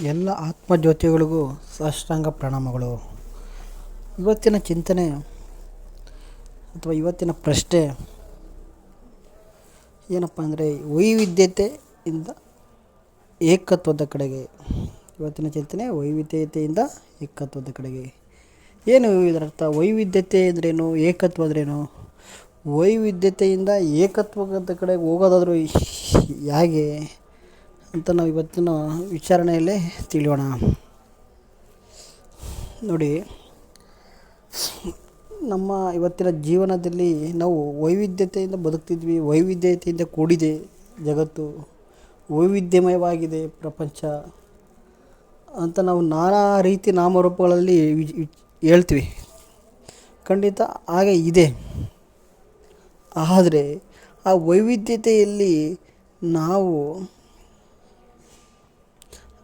ಎಲ್ಲ ಆತ್ಮಜ್ಯೋತಿಗಳಿಗೂ ಸಾಷ್ಟಾಂಗ ಪ್ರಣಾಮಗಳು. ಇವತ್ತಿನ ಚಿಂತನೆ ಅಥವಾ ಇವತ್ತಿನ ಪ್ರಶ್ನೆ ಏನಪ್ಪ ಅಂದರೆ ವೈವಿಧ್ಯತೆಯಿಂದ ಏಕತ್ವದ ಕಡೆಗೆ. ಇವತ್ತಿನ ಚಿಂತನೆ ವೈವಿಧ್ಯತೆಯಿಂದ ಏಕತ್ವದ ಕಡೆಗೆ. ಏನು ಇದರ ಅರ್ಥ ವೈವಿಧ್ಯತೆ ಅಂದ್ರೇನು? ಏಕತ್ವ ಅಂದ್ರೇನು? ವೈವಿಧ್ಯತೆಯಿಂದ ಏಕತ್ವದ ಕಡೆಗೆ ಹೋಗೋದಾದರೂ ಹೇಗೆ ಅಂತ ನಾವು ಇವತ್ತಿನ ವಿಚಾರಣೆಯಲ್ಲೇ ತಿಳಿಯೋಣ. ನೋಡಿ, ನಮ್ಮ ಇವತ್ತಿನ ಜೀವನದಲ್ಲಿ ನಾವು ವೈವಿಧ್ಯತೆಯಿಂದ ಬದುಕ್ತಿದ್ವಿ, ವೈವಿಧ್ಯತೆಯಿಂದ ಕೂಡಿದೆ ಜಗತ್ತು, ವೈವಿಧ್ಯಮಯವಾಗಿದೆ ಪ್ರಪಂಚ ಅಂತ ನಾವು ನಾನಾ ರೀತಿ ನಾಮರೂಪಗಳಲ್ಲಿ ಹೇಳ್ತೀವಿ. ಖಂಡಿತ ಹಾಗೆ ಇದೆ. ಆದರೆ ಆ ವೈವಿಧ್ಯತೆಯಲ್ಲಿ ನಾವು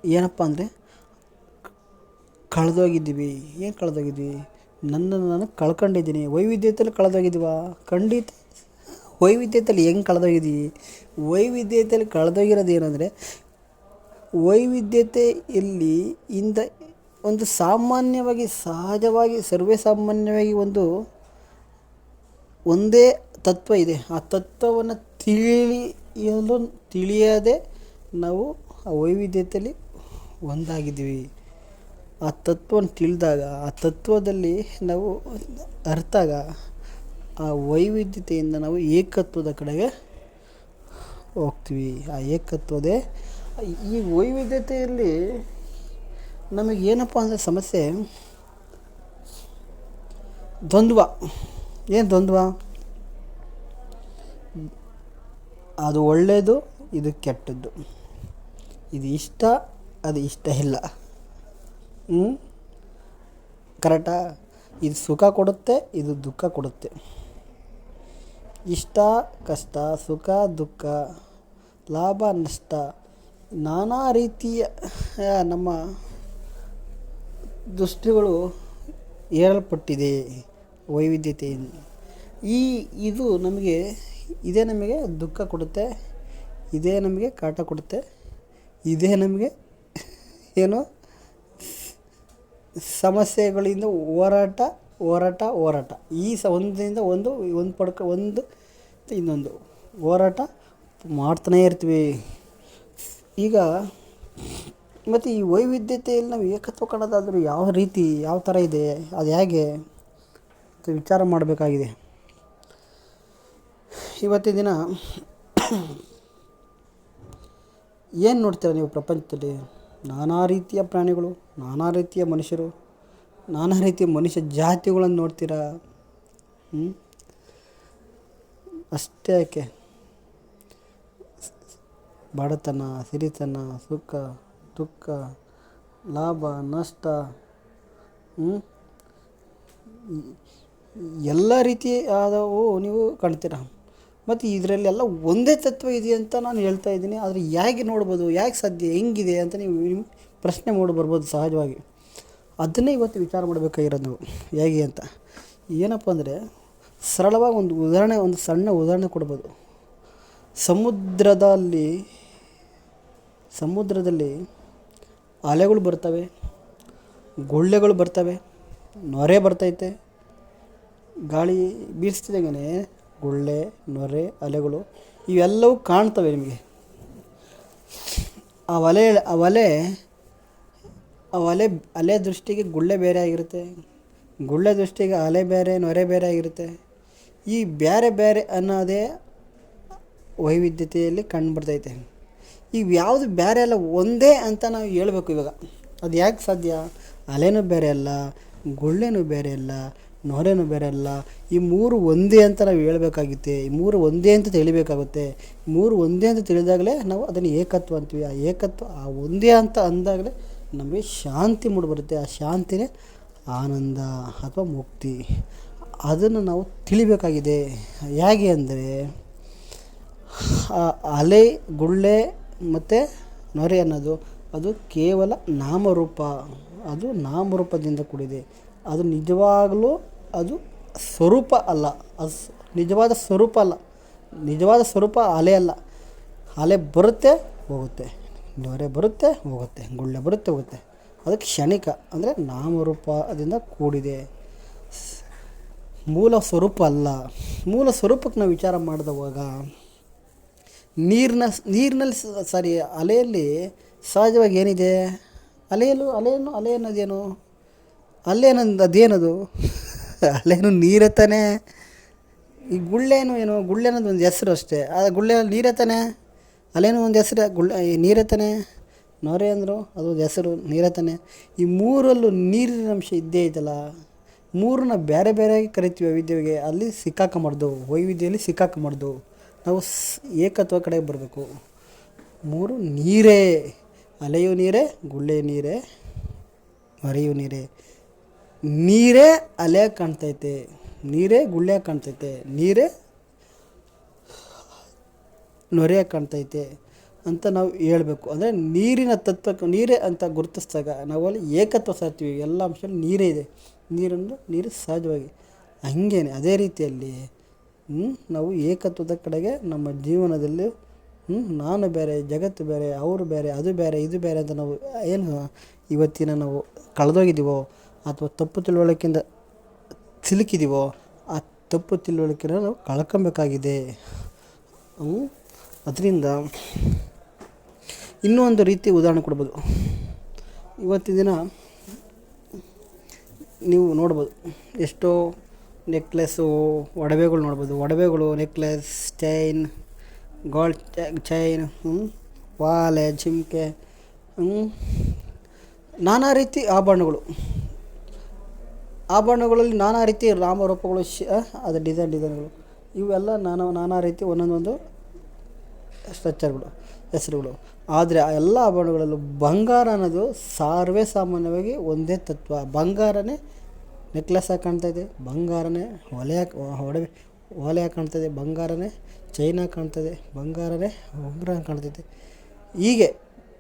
ಏನಪ್ಪ ಅಂದರೆ, ಕಳೆದೋಗಿದ್ದೀವಿ. ಏನು ಕಳೆದೋಗಿದ್ವಿ? ನನ್ನನ್ನು ನಾನು ಕಳ್ಕೊಂಡಿದ್ದೀನಿ. ವೈವಿಧ್ಯತೆಯಲ್ಲಿ ಕಳೆದೋಗಿದ್ದೀವ? ಖಂಡಿತ. ವೈವಿಧ್ಯತೆಯಲ್ಲಿ ಹೆಂಗೆ ಕಳೆದೋಗಿದ್ದೀವಿ ವೈವಿಧ್ಯತೆಯಲ್ಲಿ ಕಳೆದೋಗಿರೋದು ಏನಂದರೆ, ವೈವಿಧ್ಯತೆಯಲ್ಲಿ ಇಂದ ಒಂದು ಸಾಮಾನ್ಯವಾಗಿ, ಸಹಜವಾಗಿ, ಸರ್ವೇ ಸಾಮಾನ್ಯವಾಗಿ ಒಂದು, ಒಂದೇ ತತ್ವ ಇದೆ. ಆ ತತ್ವವನ್ನು ತಿಳಿಯಲು ತಿಳಿಯದೆ ನಾವು ಆ ವೈವಿಧ್ಯತೆಯಲ್ಲಿ ಒಂದಾಗಿದ್ದೀವಿ. ಆ ತತ್ವವನ್ನು ತಿಳಿದಾಗ, ಆ ತತ್ವದಲ್ಲಿ ನಾವು ಅರ್ಥಾಗ ಆ ವೈವಿಧ್ಯತೆಯಿಂದ ನಾವು ಏಕತ್ವದ ಕಡೆಗೆ ಹೋಗ್ತೀವಿ. ಆ ಏಕತ್ವದೇ ಈ ವೈವಿಧ್ಯತೆಯಲ್ಲಿ ನಮಗೆ ಏನಪ್ಪ ಅಂದರೆ ಸಮಸ್ಯೆ? ದ್ವಂದ್ವ. ಏನು ದ್ವಂದ್ವ? ಅದು ಒಳ್ಳೆಯದು ಇದು ಕೆಟ್ಟದ್ದು. ಇದು ಇಷ್ಟ ಅದು ಇಷ್ಟ ಇಲ್ಲ. ಕರೆಕ್ಟಾ? ಇದು ಸುಖ ಕೊಡುತ್ತೆ, ಇದು ದುಃಖ ಕೊಡುತ್ತೆ. ಇಷ್ಟ, ಕಷ್ಟ, ಸುಖ, ದುಃಖ, ಲಾಭ, ನಷ್ಟ ನಾನಾ ರೀತಿಯ ನಮ್ಮ ದೃಷ್ಟಿಗಳು ಏರಲ್ಪಟ್ಟಿದೆ ವೈವಿಧ್ಯತೆಯಿಂದ. ಈ, ಇದು ನಮಗೆ, ಇದೇ ನಮಗೆ ದುಃಖ ಕೊಡುತ್ತೆ, ಇದೇ ನಮಗೆ ಕಾಟ ಕೊಡುತ್ತೆ, ಇದೇ ನಮಗೆ ಏನು? ಸಮಸ್ಯೆಗಳಿಂದ ಹೋರಾಟ ಹೋರಾಟ ಹೋರಾಟ. ಈ ಸ ಒಂದರಿಂದ ಒಂದು ಒಂದು ಪಡ್ಕ, ಒಂದು, ಇನ್ನೊಂದು. ಹೋರಾಟ ಮಾಡ್ತಾನೇ ಇರ್ತೀವಿ. ಈಗ ಮತ್ತು ಈ ವೈವಿಧ್ಯತೆಯಲ್ಲಿ ನಾವು ಏಕತ್ವ ಕಾಣೋದಾದರೂ ಯಾವ ರೀತಿ, ಯಾವ ಥರ ಇದೆ, ಅದು ಹೇಗೆ ಅಂತ ವಿಚಾರ ಮಾಡಬೇಕಾಗಿದೆ. ಇವತ್ತಿನ ದಿನ ಏನು ನೋಡ್ತೀರ ನೀವು ಪ್ರಪಂಚದಲ್ಲಿ? ನಾನಾ ರೀತಿಯ ಪ್ರಾಣಿಗಳು, ನಾನಾ ರೀತಿಯ ಮನುಷ್ಯರು, ನಾನಾ ರೀತಿಯ ಮನುಷ್ಯ ಜಾತಿಗಳನ್ನು ನೋಡ್ತೀರಾ? ಅಷ್ಟೇ ಯಾಕೆ? ಬಡತನ, ಸಿರಿತನ, ಸುಖ, ದುಃಖ, ಲಾಭ, ನಷ್ಟ ಎಲ್ಲ ರೀತಿಯಾದವು ನೀವು ಕಾಣ್ತೀರ? ಮತ್ತು ಇದರಲ್ಲೆಲ್ಲ ಒಂದೇ ತತ್ವ ಇದೆ ಅಂತ ನಾನು ಹೇಳ್ತಾ ಇದ್ದೀನಿ. ಆದರೆ ಹೇಗೆ ನೋಡ್ಬೋದು, ಹೇಗೆ ಸಾಧ್ಯ, ಹೆಂಗಿದೆ ಅಂತ ನೀವು ಪ್ರಶ್ನೆ ಮೂಡಿ ಬರ್ಬೋದು ಸಹಜವಾಗಿ. ಅದನ್ನೇ ಇವತ್ತು ವಿಚಾರ ಮಾಡಬೇಕಾಗಿರೋದು ನಾವು. ಹೇಗೆ ಅಂತ. ಏನಪ್ಪ ಅಂದರೆ, ಸರಳವಾಗಿ ಒಂದು ಉದಾಹರಣೆ, ಒಂದು ಸಣ್ಣ ಉದಾಹರಣೆ ಕೊಡ್ಬೋದು. ಸಮುದ್ರದಲ್ಲಿ ಸಮುದ್ರದಲ್ಲಿ ಅಲೆಗಳು ಬರ್ತವೆ, ಗುಳ್ಳೆಗಳು ಬರ್ತವೆ, ನೊರೆ ಬರ್ತೈತೆ, ಗಾಳಿ ಬೀಸ್ತಿದ್ದಾಗೇ ಗುಳ್ಳೆ, ನೊರೆ, ಅಲೆಗಳು ಇವೆಲ್ಲವೂ ಕಾಣ್ತವೆ ನಿಮಗೆ. ಆ ಒಲೆ ಆ ಒಲೆ ಆ ಒಲೆ, ಅಲೆ ದೃಷ್ಟಿಗೆ ಗುಳ್ಳೆ ಬೇರೆ ಆಗಿರುತ್ತೆ. ಗುಳ್ಳೆ ದೃಷ್ಟಿಗೆ ಅಲೆ ಬೇರೆ, ನೊರೆ ಬೇರೆ ಆಗಿರುತ್ತೆ. ಈ ಬೇರೆ ಬೇರೆ ಅನ್ನೋದೇ ವೈವಿಧ್ಯತೆಯಲ್ಲಿ ಕಂಡುಬರ್ತೈತೆ. ಈಗ ಯಾವುದು ಬೇರೆ ಅಲ್ಲ, ಒಂದೇ ಅಂತ ನಾವು ಹೇಳಬೇಕು ಇವಾಗ. ಅದು ಯಾಕೆ ಸಾಧ್ಯ? ಅಲೆನೂ ಬೇರೆ ಅಲ್ಲ, ಗುಳ್ಳೆನೂ ಬೇರೆ ಅಲ್ಲ ನೊರೆನೂ ಬೇರೆಲ್ಲ ಈ ಮೂರು ಒಂದೇ ಅಂತ ನಾವು ಹೇಳಬೇಕಾಗುತ್ತೆ. ಈ ಮೂರು ಒಂದೇ ಅಂತ ತಿಳಿಬೇಕಾಗುತ್ತೆ. ಮೂರು ಒಂದೇ ಅಂತ ತಿಳಿದಾಗಲೇ ನಾವು ಅದನ್ನು ಏಕತ್ವ ಅಂತೀವಿ. ಆ ಏಕತ್ವ, ಆ ಒಂದೇ ಅಂತ ಅಂದಾಗಲೇ ನಮಗೆ ಶಾಂತಿ ಮೂಡಿಬರುತ್ತೆ. ಆ ಶಾಂತಿನೇ ಆನಂದ ಅಥವಾ ಮುಕ್ತಿ. ಅದನ್ನು ನಾವು ತಿಳಿಬೇಕಾಗಿದೆ. ಹೇಗೆ ಅಂದರೆ ಅಲೆ, ಗುಳ್ಳೆ ಮತ್ತು ನೊರೆ ಅನ್ನೋದು, ಅದು ಕೇವಲ ನಾಮರೂಪ. ಅದು ನಾಮರೂಪದಿಂದ ಕೂಡಿದೆ. ಅದು ನಿಜವಾಗಲೂ ಅದು ಸ್ವರೂಪ ಅಲ್ಲ. ಅದು ನಿಜವಾದ ಸ್ವರೂಪ ಅಲ್ಲ. ನಿಜವಾದ ಸ್ವರೂಪ ಅಲೆ ಅಲ್ಲ. ಅಲೆ ಬರುತ್ತೆ, ಹೋಗುತ್ತೆ. ನೊರೆ ಬರುತ್ತೆ, ಹೋಗುತ್ತೆ. ಗುಳ್ಳೆ ಬರುತ್ತೆ, ಹೋಗುತ್ತೆ. ಅದು ಕ್ಷಣಿಕ ಅಂದರೆ ನಾಮರೂಪದಿಂದ ಕೂಡಿದೆ. ಮೂಲ ಸ್ವರೂಪ ಅಲ್ಲ. ಮೂಲ ಸ್ವರೂಪಕ್ಕೆ ನಾವು ವಿಚಾರ ಮಾಡಿದವಾಗ ನೀರಿನ, ನೀರಿನಲ್ಲಿ ಸಾರಿ ಅಲೆಯಲ್ಲಿ ಸಹಜವಾಗಿ ಏನಿದೆ? ಅಲೆಯಲ್ಲೂ, ಅಲೆಯನ್ನು, ಅಲೆ ಅನ್ನೋದೇನು? ಅಲೆ ಅನ್ನೋದು ಅದೇನದು? ಅಲ್ಲೇನು ನೀರೇ ಈ ಗುಳ್ಳೇನು ಏನು ಗುಳ್ಳೆ ಅನ್ನೋದು ಒಂದು ಹೆಸರು ಅಷ್ಟೇ. ಆ ಗುಳ್ಳೆ ನೀರೇ ತಾನೇ? ಅಲೆನೂ ಒಂದು ಹೆಸರು? ಗುಳ್ಳೆ ನೀರೇ ತಾನೇ? ನೊರೆ ಅಂದರು, ಅದು ಒಂದು ಹೆಸರು, ನೀರೇ ತಾನೇ? ಈ ಮೂರಲ್ಲೂ ನೀರಿನ ಅಂಶ ಇದ್ದೇ ಐತಲ್ಲ ಮೂರನ್ನ ಬೇರೆ ಬೇರೆಯಾಗಿ ಕರಿತೀವಿ ವೈವಿಧ್ಯವಿಗೆ. ಅಲ್ಲಿ ಸಿಕ್ಕಾಕೊಂಬಾರ್ದು ವೈವಿಧ್ಯದಲ್ಲಿ ಸಿಕ್ಕಾಕೊಂಬಾರ್ದು ನಾವು ಸ್, ಏಕತ್ವ ಕಡೆಗೆ ಬರಬೇಕು. ಮೂರು ನೀರೇ. ಅಲೆಯು ನೀರೇ ಗುಳ್ಳೆ ನೀರೇ, ಮರೆಯು ನೀರೇ. ನೀರೇ ಅಲೆ ಕಾಣ್ತೈತೆ, ನೀರೇ ಗುಳ್ಳೆ ಕಾಣ್ತೈತೆ, ನೀರೇ ನೊರೆ ಕಾಣ್ತೈತೆ ಅಂತ ನಾವು ಹೇಳಬೇಕು. ಅಂದರೆ ನೀರಿನ ತತ್ವಕ್ಕೆ ನೀರೇ ಅಂತ ಗುರುತಿಸಿದಾಗ ನಾವಲ್ಲಿ ಏಕತ್ವ ಸಾರ್ತೀವಿ ಎಲ್ಲ ಅಂಶದಲ್ಲಿ ನೀರೇ ಇದೆ. ನೀರನ್ನು, ನೀರು ಸಹಜವಾಗಿ. ಹಂಗೇನೆ, ಅದೇ ರೀತಿಯಲ್ಲಿ ನಾವು ಏಕತ್ವದ ಕಡೆಗೆ ನಮ್ಮ ಜೀವನದಲ್ಲಿ ನಾನು ಬೇರೆ, ಜಗತ್ತು ಬೇರೆ, ಅವರು ಬೇರೆ, ಅದು ಬೇರೆ, ಇದು ಬೇರೆ ಅಂತ ನಾವು ಏನು ಇವತ್ತಿನ ನಾವು ಕಳೆದೋಗಿದ್ದೀವೋ ಅಥವಾ ತಪ್ಪು ತಿಳುವಳಿಕೆಯಿಂದ ಸಿಲುಕಿದ್ದೀವೋ ಆ ತಪ್ಪು ತಿಳುವಳಿಕೆನ ನಾವು ಕಳ್ಕೊಬೇಕಾಗಿದೆ. ಅದರಿಂದ ಇನ್ನೂ ಒಂದು ರೀತಿ ಉದಾಹರಣೆ ಕೊಡ್ಬೋದು. ಇವತ್ತಿನ ದಿನ ನೀವು ನೋಡ್ಬೋದು, ಎಷ್ಟೋ ನೆಕ್ಲೆಸ್ಸು, ಒಡವೆಗಳು ನೋಡ್ಬೋದು. ಒಡವೆಗಳು, ನೆಕ್ಲೆಸ್, ಚೈನ್, ಗೋಲ್ಡ್ ಚೈನ್ ವಾಲೆ ಜಿಮ್ಕೆ ನಾನಾ ರೀತಿ ಆಭರಣಗಳು. ಆಭರಣಗಳಲ್ಲಿ ನಾನಾ ರೀತಿ ರಾಮರೂಪಗಳು ಶ್ ಅದು ಡಿಸೈನ್ ಡಿಸೈನ್ಗಳು ಇವೆಲ್ಲ ನಾನಾ ನಾನಾ ರೀತಿ ಒಂದೊಂದೊಂದು ಸ್ಟ್ರಕ್ಚರ್ಗಳು ಹೆಸರುಗಳು. ಆದರೆ ಆ ಎಲ್ಲ ಆಭರಣಗಳಲ್ಲೂ ಬಂಗಾರ ಅನ್ನೋದು ಸರ್ವೇ ಸಾಮಾನ್ಯವಾಗಿ ಒಂದೇ ತತ್ವ. ಬಂಗಾರನೇ ನೆಕ್ಲೆಸ್ ಆಗಿ ಕಾಣ್ತಾಯಿದೆ ಬಂಗಾರನೇ ಒಲೆ ಒಡವೆ ಕಾಣ್ತಾ ಇದೆ, ಬಂಗಾರನೇ ಚೈನ ಇದೆ, ಬಂಗಾರನೇ ಉಂಗುರ ಕಾಣ್ತೈತೆ ಹೀಗೆ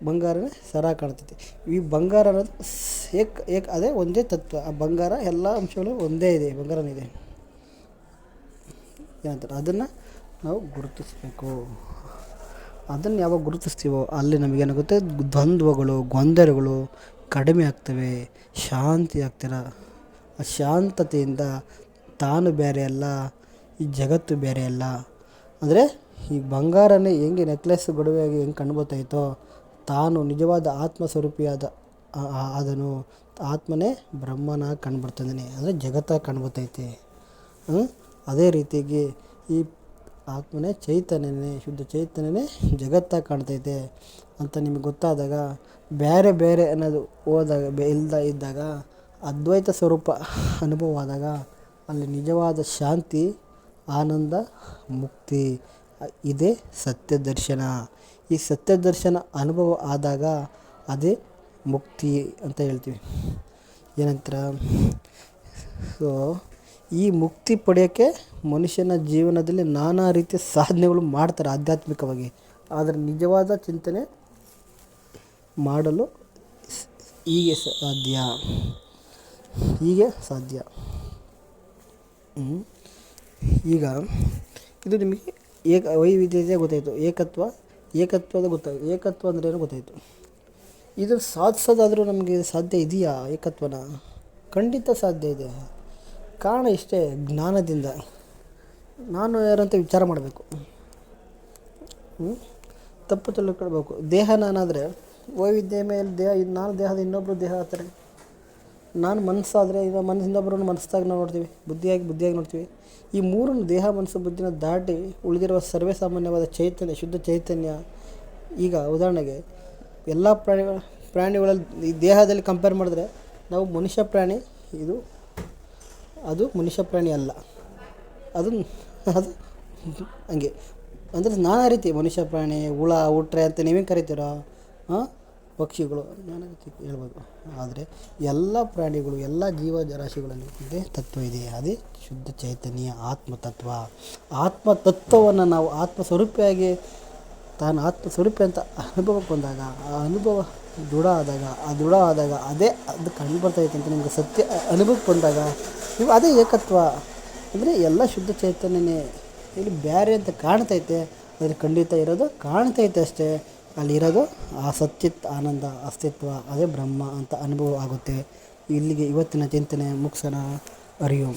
ಬಂಗಾರನೇ ಸರ ಕಾಣ್ತೈತೆ ಈ ಬಂಗಾರ ಅನ್ನೋದು ಏಕ್ ಏಕ್, ಅದೇ ಒಂದೇ ತತ್ವ. ಆ ಬಂಗಾರ, ಎಲ್ಲ ಅಂಶಗಳು ಒಂದೇ ಇದೆ ಬಂಗಾರನಿದೆ ಏನಂತಾರೆ? ಅದನ್ನು ನಾವು ಗುರುತಿಸಬೇಕು. ಅದನ್ನು ಯಾವಾಗ ಗುರುತಿಸ್ತೀವೋ, ಅಲ್ಲಿ ನಮಗೇನಾಗುತ್ತೆ ದ್ವಂದ್ವಗಳು, ಗೊಂದಲಗಳು ಕಡಿಮೆ ಆಗ್ತವೆ, ಶಾಂತಿ ಆಗ್ತೀರ? ಆ ಶಾಂತತೆಯಿಂದ ತಾನು ಬೇರೆ ಅಲ್ಲ, ಈ ಜಗತ್ತು ಬೇರೆ ಅಲ್ಲ. ಅಂದರೆ ಈ ಬಂಗಾರನೇ ಹೆಂಗೆ ನೆಕ್ಲೆಸ್ ಗೊಡವೆಯಾಗಿ ಹೆಂಗೆ ಕಂಡುಬರ್ತಾಯಿತ್ತೋ ತಾನು ನಿಜವಾದ ಆತ್ಮ ಸ್ವರೂಪಿಯಾದ ಆ- ಆತ್ಮನೇ ಬ್ರಹ್ಮನ ಕಂಡುಬರ್ತಾನೆ ಅಂದರೆ ಜಗತ್ತಾಗಿ ಕಂಡುಬರ್ತೈತೆ? ಅದೇ ರೀತಿಯಾಗಿ ಈ ಆತ್ಮನೇ ಚೈತನ್ಯನೇ, ಶುದ್ಧ ಚೈತನ್ಯನೇ ಜಗತ್ತಾಗಿ ಕಾಣ್ತೈತೆ ಅಂತ ನಿಮಗೆ ಗೊತ್ತಾದಾಗ ಬೇರೆ ಬೇರೆ ಅನ್ನೋದು ಹೋದಾಗ ಇಲ್ದ ಇದ್ದಾಗ, ಅದ್ವೈತ ಸ್ವರೂಪ ಅನುಭವ ಆದಾಗ ಅಲ್ಲಿ ನಿಜವಾದ ಶಾಂತಿ, ಆನಂದ, ಮುಕ್ತಿ, ಇದೇ ಸತ್ಯ ದರ್ಶನ ಈ ಸತ್ಯ ದರ್ಶನ ಅನುಭವ ಆದಾಗ ಅದೇ ಮುಕ್ತಿ ಅಂತ ಹೇಳ್ತೀವಿ. ಏನಂತರ? ಸೊ ಈ ಮುಕ್ತಿ ಪಡೆಯೋಕ್ಕೆ ಮನುಷ್ಯನ ಜೀವನದಲ್ಲಿ ನಾನಾ ರೀತಿಯ ಸಾಧನೆಗಳು ಮಾಡ್ತಾರೆ ಆಧ್ಯಾತ್ಮಿಕವಾಗಿ. ಆದರೆ ನಿಜವಾದ ಚಿಂತನೆ ಮಾಡಲು ಹೀಗೆ ಸಾಧ್ಯ. ಹೀಗೆ ಸಾಧ್ಯ. ಈಗ ಇದು ನಿಮಗೆ ಏಕ ವೈವಿಧ್ಯತೆ ಗೊತ್ತಾಯಿತು. ಏಕತ್ವ, ಏಕತ್ವದ ಗೊತ್ತಾಯಿತು. ಏಕತ್ವ ಅಂದ್ರೇನು ಗೊತ್ತಾಯಿತು? ಇದು ಸಾಧಿಸೋದಾದರೂ ನಮಗೆ ಸಾಧ್ಯ ಇದೆಯಾ ಏಕತ್ವನ? ಖಂಡಿತ ಸಾಧ್ಯ ಇದೆ. ಕಾರಣ ಇಷ್ಟೇ, ಜ್ಞಾನದಿಂದ. ನಾನು ಯಾರಂತ ವಿಚಾರ ಮಾಡಬೇಕು? ತಪ್ಪು ತಿಳ್ಕೊಳ್ಬೇಕು. ದೇಹ ನಾನಾದರೆ, ವೈವಿಧ್ಯ ಮೇಲೆ ದೇಹ ನಾನು ದೇಹದ ಇನ್ನೊಬ್ಬರು ದೇಹ ಆಗ್ತಾರೆ ನಾನು ಮನಸ್ಸಾದರೆ ಈಗ ಮನಸ್ಸು ಇನ್ನೊಬ್ಬರನ್ನು ಮನಸ್ಸಾಗಿ ನಾವು ನೋಡ್ತೀವಿ. ಬುದ್ಧಿಯಾಗಿ ಬುದ್ಧಿಯಾಗಿ ನೋಡ್ತೀವಿ. ಈ ಮೂರನ್ನು ದೇಹ ಮನಸ್ಸು ಬುದ್ಧಿನ ದಾಟಿ ಉಳಿದಿರುವ ಸರ್ವೇ ಸಾಮಾನ್ಯವಾದ ಚೈತನ್ಯ, ಶುದ್ಧ ಚೈತನ್ಯ. ಈಗ ಉದಾಹರಣೆಗೆ ಎಲ್ಲ ಪ್ರಾಣಿಗಳ, ಪ್ರಾಣಿಗಳಲ್ಲಿ, ಈ ದೇಹದಲ್ಲಿ ಕಂಪೇರ್ ಮಾಡಿದ್ರೆ ನಾವು ಮನುಷ್ಯ ಪ್ರಾಣಿ, ಇದು, ಅದು ಮನುಷ್ಯ ಪ್ರಾಣಿ ಅಲ್ಲ. ಅದು ಅದು ಹಂಗೆ. ಅಂದರೆ ನಾನಾ ರೀತಿ ಮನುಷ್ಯ ಪ್ರಾಣಿ, ಹುಳ ಉಟ್ರೆ ಅಂತ ನೀವೇನು ಕರಿತೀರೋ? ಹಾಂ ಪಕ್ಷಿಗಳು, ನಾನಾ ರೀತಿ ಹೇಳ್ಬೋದು. ಆದರೆ ಎಲ್ಲ ಪ್ರಾಣಿಗಳು, ಎಲ್ಲ ಜೀವರಾಶಿಗಳಲ್ಲಿ ಇದೇ ತತ್ವ ಇದೆ. ಅದೇ ಶುದ್ಧ ಚೈತನ್ಯ ಆತ್ಮ ತತ್ವ ಆತ್ಮ ತತ್ವವನ್ನು ನಾವು ಆತ್ಮ ಸ್ವರೂಪಿಯಾಗಿ ತಾನು ಆತ್ಮ ಸ್ವರೂಪಿ ಅಂತ ಅನುಭವಕ್ಕೆ ಬಂದಾಗ, ಆ ಅನುಭವ ದೃಢ ಆದಾಗ, ಆ ದೃಢ ಆದಾಗ ಅದೇ ಅದು ಕಂಡು ಬರ್ತೈತೆ ಅಂತ ನಿಮಗೆ ಸತ್ಯ ಅನುಭವಕ್ಕೆ ಬಂದಾಗ, ನೀವು ಅದೇ ಏಕತ್ವ ಅಂದರೆ ಎಲ್ಲ ಶುದ್ಧ ಚೈತನ್ಯನೇ ಇಲ್ಲಿ ಬೇರೆ ಅಂತ ಕಾಣ್ತೈತೆ ಅದರ ಖಂಡಿತ ಇರೋದು ಕಾಣ್ತೈತೆ ಅಷ್ಟೇ. ಅಲ್ಲಿರೋದು ಆ ಸಚ್ಚಿತ್ ಆನಂದ, ಅಸ್ತಿತ್ವ, ಅದೇ ಬ್ರಹ್ಮ ಅಂತ ಅನುಭವ ಆಗುತ್ತೆ. ಇಲ್ಲಿಗೆ ಇವತ್ತಿನ ಚಿಂತನೆ ಮುಗಿಸೋಣ. ಓಂ